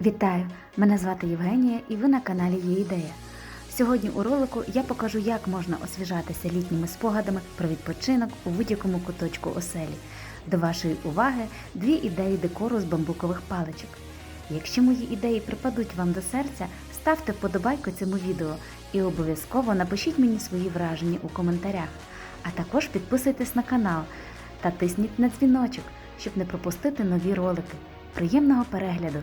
Вітаю! Мене звати Євгенія і ви на каналі Є ідея. Сьогодні у ролику я покажу, як можна освіжатися літніми спогадами про відпочинок у будь-якому куточку оселі. До вашої уваги дві ідеї декору з бамбукових паличок. Якщо мої ідеї припадуть вам до серця, ставте вподобайку цьому відео і обов'язково напишіть мені свої враження у коментарях. А також підписуйтесь на канал та тисніть на дзвіночок, щоб не пропустити нові ролики. Приємного перегляду!